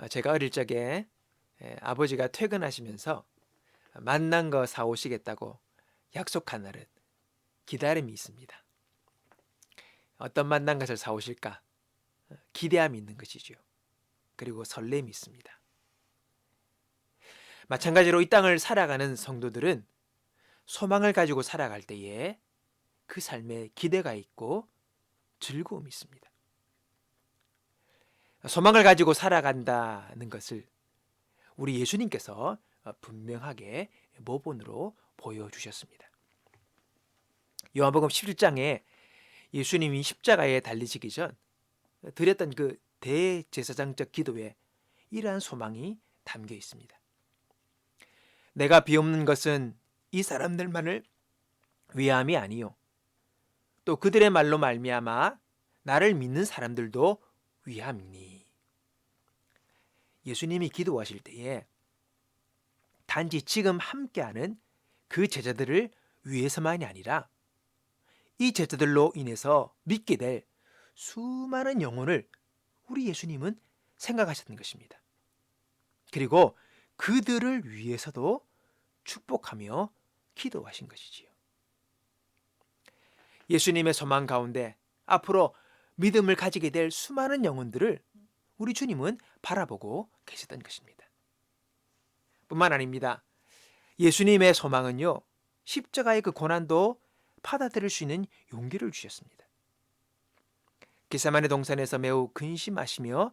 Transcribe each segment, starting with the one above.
어, 제가 어릴 적에 예, 아버지가 퇴근하시면서 만난 거 사오시겠다고 약속한 날은 기다림이 있습니다. 어떤 만난 것을 사오실까? 어, 기대함이 있는 것이죠. 그리고 설렘이 있습니다. 마찬가지로 이 땅을 살아가는 성도들은 소망을 가지고 살아갈 때에 그 삶에 기대가 있고 즐거움이 있습니다. 소망을 가지고 살아간다는 것을 우리 예수님께서 분명하게 모본으로 보여주셨습니다. 요한복음 11장에 예수님이 십자가에 달리시기 전 드렸던 그 대제사장적 기도에 이러한 소망이 담겨 있습니다. 내가 비옵는 것은 이 사람들만을 위함이 아니요 또 그들의 말로 말미암아 나를 믿는 사람들도 위함이니 예수님이 기도하실 때에 단지 지금 함께하는 그 제자들을 위해서만이 아니라 이 제자들로 인해서 믿게 될 수많은 영혼을 우리 예수님은 생각하셨던 것입니다. 그리고 그들을 위해서도 축복하며 기도하신 것이지요. 예수님의 소망 가운데 앞으로 믿음을 가지게 될 수많은 영혼들을 우리 주님은 바라보고 계셨던 것입니다. 뿐만 아닙니다. 예수님의 소망은요, 십자가의 그 고난도 받아들일 수 있는 용기를 주셨습니다. 기사만의 동산에서 매우 근심하시며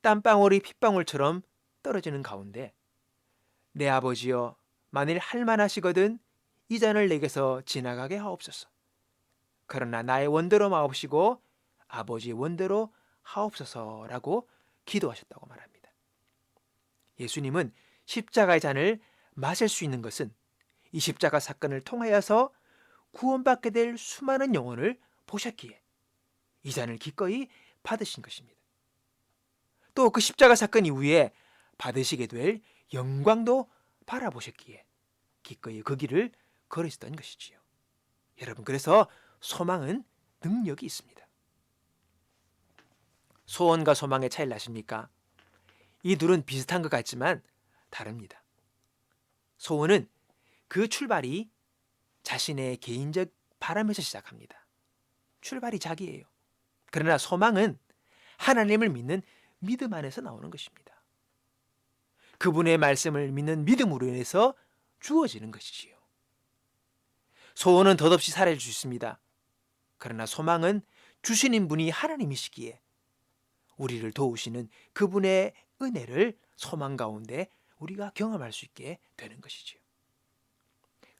땀방울이 핏방울처럼 떨어지는 가운데 내 아버지여 만일 할만하시거든 이 잔을 내게서 지나가게 하옵소서. 그러나 나의 원대로 마옵시고 아버지의 원대로 하옵소서라고 기도하셨다고 말합니다. 예수님은 십자가의 잔을 마실 수 있는 것은 이 십자가 사건을 통하여서 구원받게 될 수많은 영혼을 보셨기에 이 잔을 기꺼이 받으신 것입니다. 또 그 십자가 사건 이후에 받으시게 될 영광도 바라보셨기에 기꺼이 그 길을 걸으셨던 것이지요. 여러분 그래서 소망은 능력이 있습니다. 소원과 소망의 차이를 아십니까? 이 둘은 비슷한 것 같지만 다릅니다. 소원은 그 출발이 자신의 개인적 바람에서 시작합니다. 출발이 자기예요. 그러나 소망은 하나님을 믿는 믿음 안에서 나오는 것입니다. 그분의 말씀을 믿는 믿음으로 인해서 주어지는 것이지요. 소원은 덧없이 사라질 수 있습니다. 그러나 소망은 주시는 분이 하나님이시기에 우리를 도우시는 그분의 은혜를 소망 가운데 우리가 경험할 수 있게 되는 것이지요.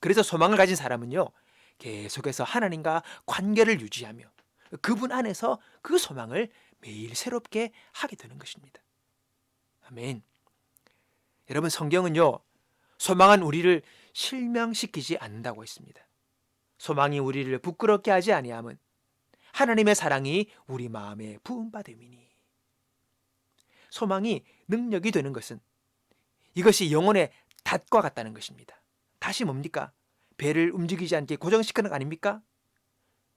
그래서 소망을 가진 사람은요, 계속해서 하나님과 관계를 유지하며 그분 안에서 그 소망을 매일 새롭게 하게 되는 것입니다. 아멘. 여러분 성경은요. 소망은 우리를 실명시키지 않는다고 했습니다. 소망이 우리를 부끄럽게 하지 아니함은 하나님의 사랑이 우리 마음에 부음받음이니. 소망이 능력이 되는 것은 이것이 영혼의 닷과 같다는 것입니다. 다시 뭡니까? 배를 움직이지 않게 고정시키는 거 아닙니까?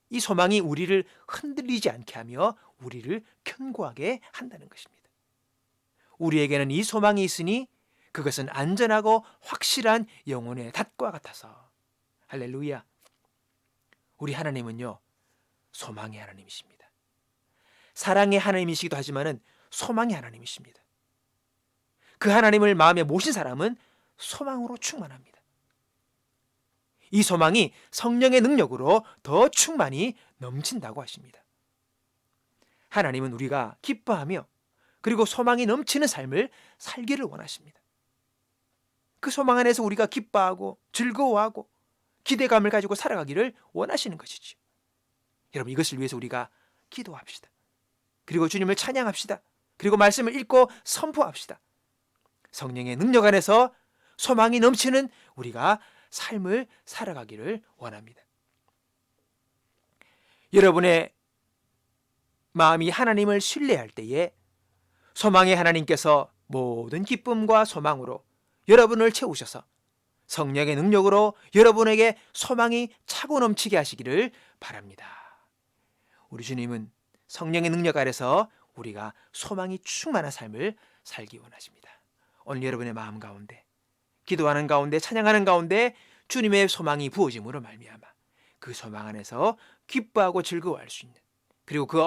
이 소망이 우리를 흔들리지 않게 하며 우리를 견고하게 한다는 것입니다. 우리에게는 이 소망이 있으니 그것은 안전하고 확실한 영혼의 닷과 같아서 할렐루야. 우리 하나님은요 소망의 하나님이십니다. 사랑의 하나님이시기도 하지만은 소망의 하나님이십니다. 그 하나님을 마음에 모신 사람은 소망으로 충만합니다. 이 소망이 성령의 능력으로 더 충만히 넘친다고 하십니다. 하나님은 우리가 기뻐하며 그리고 소망이 넘치는 삶을 살기를 원하십니다. 그 소망 안에서 우리가 기뻐하고 즐거워하고 기대감을 가지고 살아가기를 원하시는 것이지. 여러분 이것을 위해서 우리가 기도합시다. 그리고 주님을 찬양합시다. 그리고 말씀을 읽고 선포합시다. 성령의 능력 안에서 소망이 넘치는 우리가 삶을 살아가기를 원합니다. 여러분의 마음이 하나님을 신뢰할 때에 소망의 하나님께서 모든 기쁨과 소망으로 여러분을 채우셔서 성령의 능력으로 여러분에게 소망이 차고 넘치게 하시기를 바랍니다. 우리 주님은 성령의 능력 아래서 우리가 소망이 충만한 삶을 살기 원하십니다. 오늘 여러분의 마음 가운데 기도하는 가운데 찬양하는 가운데 주님의 소망이 부어짐으로 말미암아 그 소망 안에서 기뻐하고 즐거워할 수 있는 그리고 그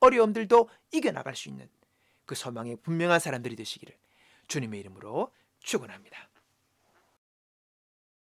어려움들도 이겨나갈 수 있는 그 소망의 분명한 사람들이 되시기를 주님의 이름으로 축원합니다.